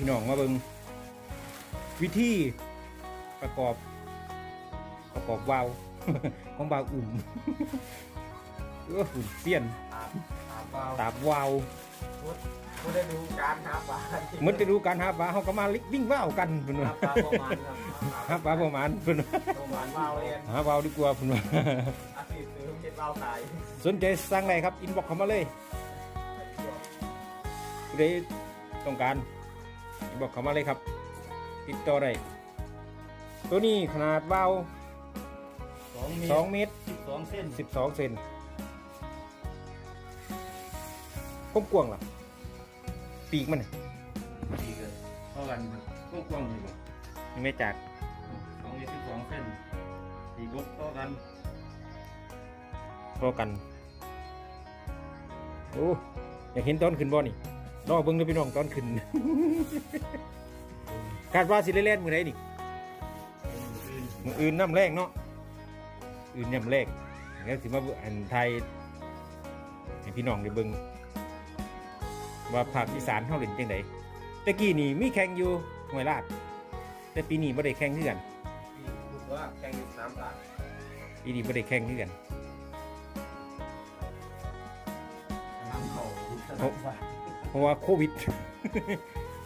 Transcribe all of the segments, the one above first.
พาพี่น้องมาเบิงวิธีประกอบ ประกอบวาล์วของบาวอุ่มเออหุ่นเสี้ยนถามถามว่าตาบวาล์วผู้ได้ดูการหาปลาเหมือนจะดูการหาปลาเขาก็มาลิกวิ่งว่าวกันเพิ่นหาว่าปลาประมาณครับหาปลาประมาณเพิ่นว่าประมาณว่าวเรียนหาวาล์วดีกว่าเพิ่นว่าอาชีพซื้อเก็บว่าวขายสนใจสั่งได้ครับอินบ็อกเข้ามาเลยผู้ใดต้องการอิน บ็อกเข้ามาเลยครับ ติดต่อได้ตัวนี้ขนาดวาล์วสองเมตร2เมตรสิบสองเส้น12เซนกว้างกว้างๆล่ะปีกมันน่ะสี่เกินเท่ากันครับกว้างๆอยู่ยังไม่จากสองเมตรสิบสองเส้นสี่ลบเท่ากันรอกันโอ้อยากเห็นตอนขึ้นบ่นี่ รอเบิ่งเด้อพี่น้องตอนขึ้น คาดว่าสิได้เล่นมื้อใดนี่มืออื่นน้ำแรงเนาะอื่นน้ำแรงงั้นสิมาเบิ่งอันไทยให้พี่น้องได้เบิ่งว่าภาคอีสานเฮาเล่นจังไดตะกี้นี่มีแข่งอยู่ห้วยลาด แต่ปีนี้บ่ได้แข่งคือกันพี่พูดว่าแข่งอยู่สามตาปีนี้บ่ได้แข่งคือกันน้ำเขาโอ้ เพราะว่าโควิด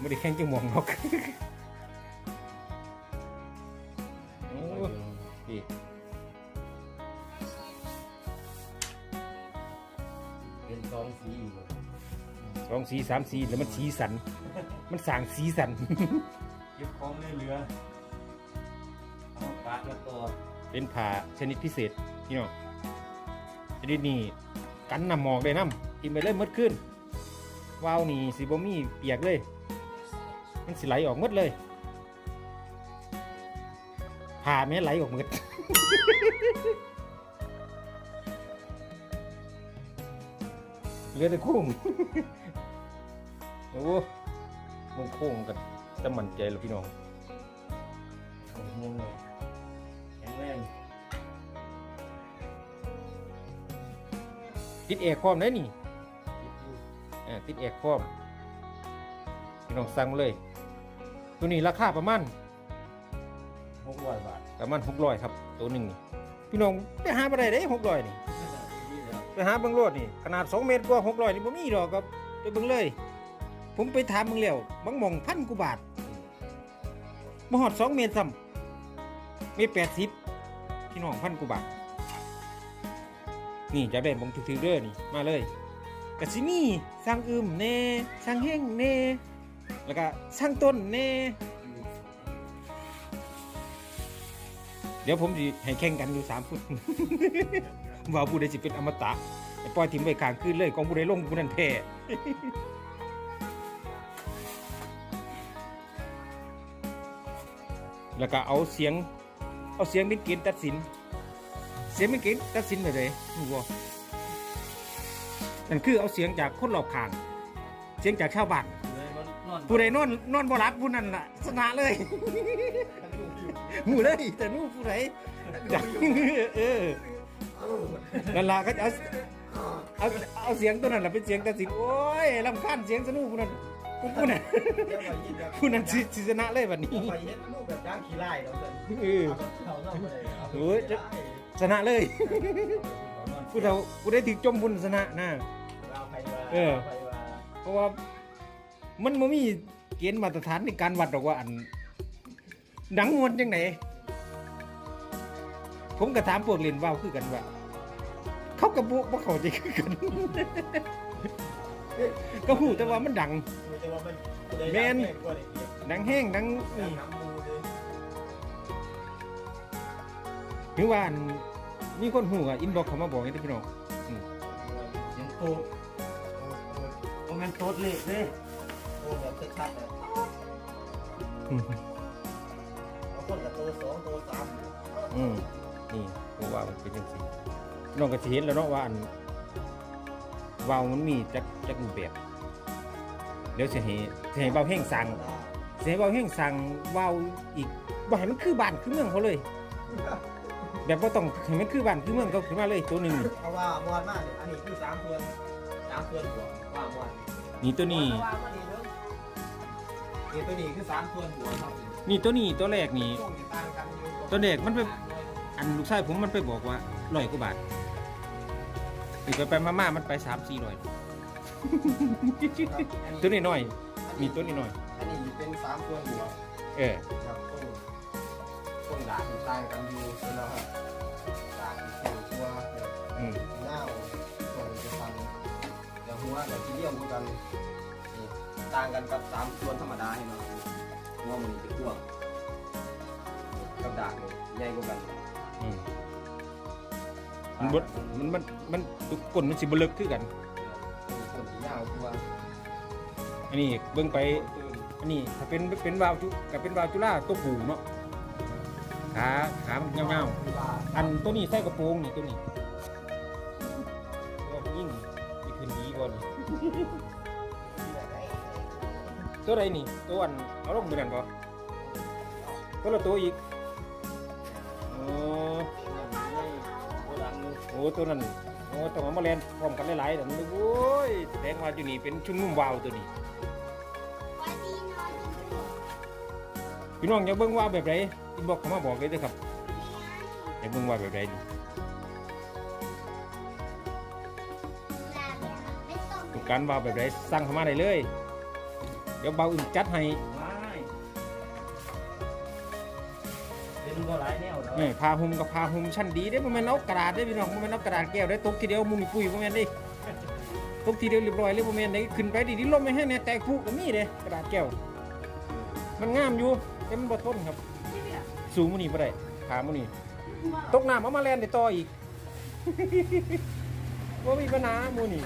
บ่ได้แข่งจังหม่องหรอกโอ้นี่เป็นสองสีอยู่สองสีสามสีแล้วมันสีสัน มันสร้างสีสันเก็บของเรือเอาปลาละตัวเป็นผ่าชนิดพิเศษพี่น้องชนิดนี้กันน้ำหมอกได้น้ำกินไปเลยหมดขึ้น วาวนี่สิบ่มีเปียกเลย มันสิไหลออกหมดเลยผ่าแม่ไหลออกหมดเลือแต่โค้งโอ้มงโค้งกันจะมั่นใจแล้วพี่น้องโอ้โหแข็งแรงติดเอกพร้อมได้นี่ ติดเอกพร้อมพี่น้องสั่งมาเลย ตัวนี้ราคาประมาณหกร้อยบาทประมาณหกร้อยครับ ตัวหนึ่งนี่พี่น้องไปหาบ่ได้เด้หกร้อยนี่ไปหาเบิ่งโลดนี่ขนาดสองเมตรกว่าหกร้อยนี่บ่มีดอกครับไปเบิ่งเลย ผมไปถามเบิ่งแล้วบางหม่องพันกว่าบาทบ่ฮอดสองเมตรซ้ำเมตรแปดสิบพี่น้องพันกว่าบาทนี่จะได้บงถือๆเด้อนี่มาเลย กะสิมีสร้างอึมแน่สร้างเฮงแน่แล้วก็สร้างต้นแน่เดี๋ยวผมจะให้แข่งกันอยู่สามฟุตว่าผู้ใดสิเป็นอมตะไอ้ปล่อยทิมไว้กลางคืนเลยของผู้ใดลงผู้นั้นแพ้แล้วก็เอาเสียง เอาเสียงเป็นเกณฑ์ตัดสิน เสียงเป็นเกณฑ์ตัดสินไปเลยรู้บ่ นั่นคือเอาเสียงจากคนรอบข้าง เสียงจากชาวบ้านเลยมันนอนผู้ใดนอนนอนบ่รับผู้นั้นล่ะชนะเลยหมู่เลยแต่นู่นผู้ใดดังเออนั่นล่ะเขาจะเอาเอาเอาเสียงตัวนั้นล่ะเป็นเสียงตัดสินโอ้ยลำคาญเสียงสนุกผู้นั้นผู้ผู้นั้นเดี๋ยวไปยินแบบผู้นั้นสิสิชนะเลยบัดนี้เดี๋ยวไปเห็นรูปแบบย่างขี้ไล่เราเถอะเออเอาเอาเอาเลยเอาโอ้ยจะชนะเลย ผู้เฒ่าผู้ใดถึงจมบุญชนะนะเอาไปว่าเออาไปว่าเพราะว่ามันไม่มีเกณฑ์มาตรฐานในการวัดหรอกว่าอันหนังมวนจังไหนผมก็ถามพวกเรียนว่าวคือกันว่า เขากระบุว่าเขาใจคือกัน ก็หูแต่ว่ามันดังมันจะว่ามันแม่น กว่าเด็กดังแห้งดังๆนี่ น้ำมูเลยถึงว่าอัน มีคนหูอะอินบอกเขามาบอกให้พี่น้องยังโตโอ้มันโตดเล็กเลยโอ้แบบชัดๆเลยเอาคนละโตสองโตสามอืมนี่ผมว่ามันเป็นจังซี่น้องก็สิเห็นแล้วเนาะว่าอันวาวมันมีจักจักรูปแบบเดี๋ยวสิให้สิให้เบาแห้งสั่งสิให้เบาแห้งสั่งวาวอีกบ่ให้มันคือบ้านคือเมืองเขาเลย แบบบ่ต้องให้มันคือบ้านคือเมืองเขาขึ้นมาเลยตัวหนึงเพราะว่ามอนมากอันนี้คือสามเพื่อนสามเพื่อนบวกว่ามอนนี่ตัวนี้ ว่ามอนนี่เด้อนี่ตัวนี้คือสามส่วนหัวครับนี่ตัวนี้ตัวแรกนี่ ช่วงที่ต่างกันอยู่ตัวเด็กมันไป อันลูกชายผมมันไปบอกว่าร้อยกว่าบาทอีกไปไปมาๆมันไปสามสี่ร้อยตัวนี้น้อย มีตัวนี้น้อย อันนี้เป็นสามส่วนหัวเออ ครับต้น ต้นด่างที่ต่างกันอยู่ใช่ไหมครับด่างที่เป็นตัวเนี่ยอืมเน่าส่วนจะฟันเดี๋ยวหัวกับที่เลี้ยวเหมือนกันนี่ต่างกันกับสามส่วนธรรมดาเห็นไหมหัวมันนี่จะกว้างกับด่างนี่ใหญ่กว่ากันอืมมันบดมันมันมันทุกคนมันสิบเลิกคือกันมีคนที่ยาวกว่าอันนี้เบิ่งไปอันนี้ถ้าเป็นเป็นวาวจุกับเป็นวาวจุฬาตัวผูเนาะ ขาขามันเงาๆอันตัวนี้ใส่กระโปรงนี่ตัวนี้ยิ่งมีคืนดีบ่านี่ตัวใดนี่ตัวอันเอาลงมือนั่นบ่ตัวละตัวอีกโอ้โอ้ตัวนั้นโอ้ต้องเอามาเล่นพร้อมกันหลายๆแต่มันโอ้ยแสดงว่าอยู่นี่เป็นชุมนุมวาวตัวนี้ พี่น้องอยากเบิ่งว่าแบบไหนอินบอกเข้ามาบอกเลยเด้อครับอยากเบิ่งว่าแบบไหนการว่าแบบไหนสั่งเข้ามาได้เลย เดี๋ยวเบาอื่นจัดให้นี่พาหุมกับพาหุมชั้นดีได้บ่แม่นเอากระดาษได้พี่น้องบ่แม่นเอากระดาษแก้วได้ตกทีเดียวมุมปุ้ยบ่แม่นเดิตกทีเดียวเรียบร้อยเลยบ่แม่นได้ขึ้นไปดิดินลมไม่ให้แน่แตกผุก็มีเด้กระดาษแก้วมันงามอยู่ แต่มันบ่ทนครับ สูงมื้อนี้บ่ได้ขามื้อนี้ตกน้ำเอามาแล่นในต่ออีก ว่ามีปัญหามูนี้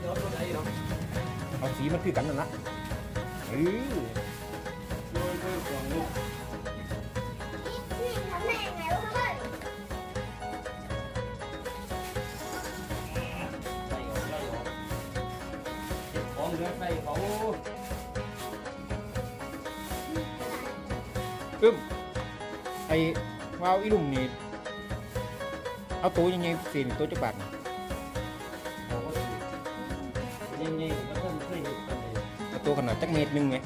เดี๋ยวตัวไหนเนาะเอาสีมันคือกันนั่นละเออ อ้วาวอีหลุมนี่เอาตัวยังไงสีนี่ตัวจักบาทนี่เขาก็สิยังไงก็เพิ่นเคยเห็นกันเลยเอาตัวขนาดจักเมตรหนึงไหม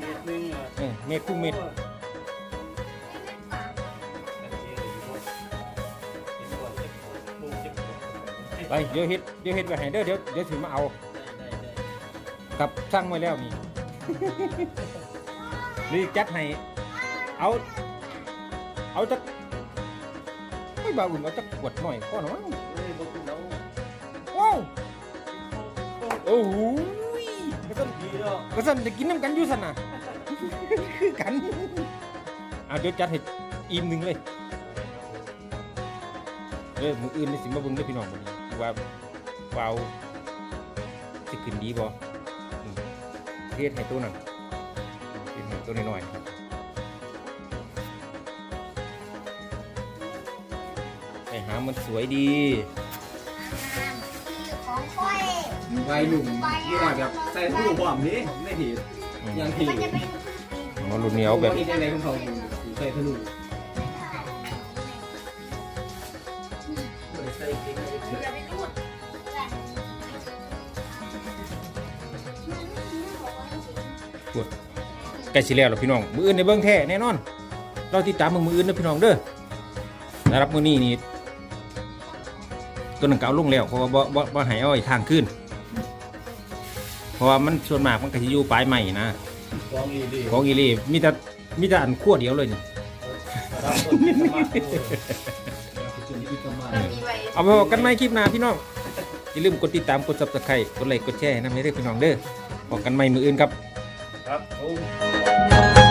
เม็ดนึงอะเออเมตรคู่เมตรไปเดี๋ยวเฮ็ดเดี๋ยวเฮ็ดไว้ให้เด้อเดี๋ยวเดี๋ยวถึงมาเอากับสั่งไว้แล้วนี่ นี่จัดให้ เอา เอาจักไม่บาอุ่นเอาจักขวดหน่อยก็หน่อยโอ้โอ้โหกระสันกระสันจะกินน้ำกันอยู่สันน่ะคือกันเอาเดี๋ยวจัดให้อิ่มหนึ่งเลยเออมืออื่นนี่สิมาเบิ่งเด้อพี่น้องมื้อนี้ว่าวาวสิขึ้นดีบ่อืมเฮ็ดให้ตัวนั้น เฮ็ดให้ตัวน้อยๆครับไปหามันสวยดีไว้หนุ่มยี่ห้อแบบใส่ตู้พร้อมนี้ไม่ถีบอืมยังถีบเอารุ่นนี้เอาแบบที่ในของเขาใส่ทะลุใส่กิ๊ก ใกล้สิแล้วล่ะพี่น้องมืออื่นในเบื้องแท้แน่นอน เราติดตามมึงมืออื่นนะพี่น้องเด้อนะครับมือนี้นี่ตัวหนังเก่าลงแล้วเพราะว่าบ่บ่บ่ให้เอาไอ้ทางขึ้น เพราะว่ามันส่วนมากมันก็สิอยู่ปลายใหม่นะกองอีดีของอีหลีมีแต่มีแต่อันขั้วเดียวเลยนี่รับคนที่สมัครจุดที่สมัครเอาไปบอกกันใหม่คลิปหน้าพี่น้อง อย่าลืมกดติดตามกด subscribe กดไลค์กดแชร์ให้นำให้เด้อพี่น้องเด้อบอกกันใหม่มืออื่นครับ That's oh. Cool.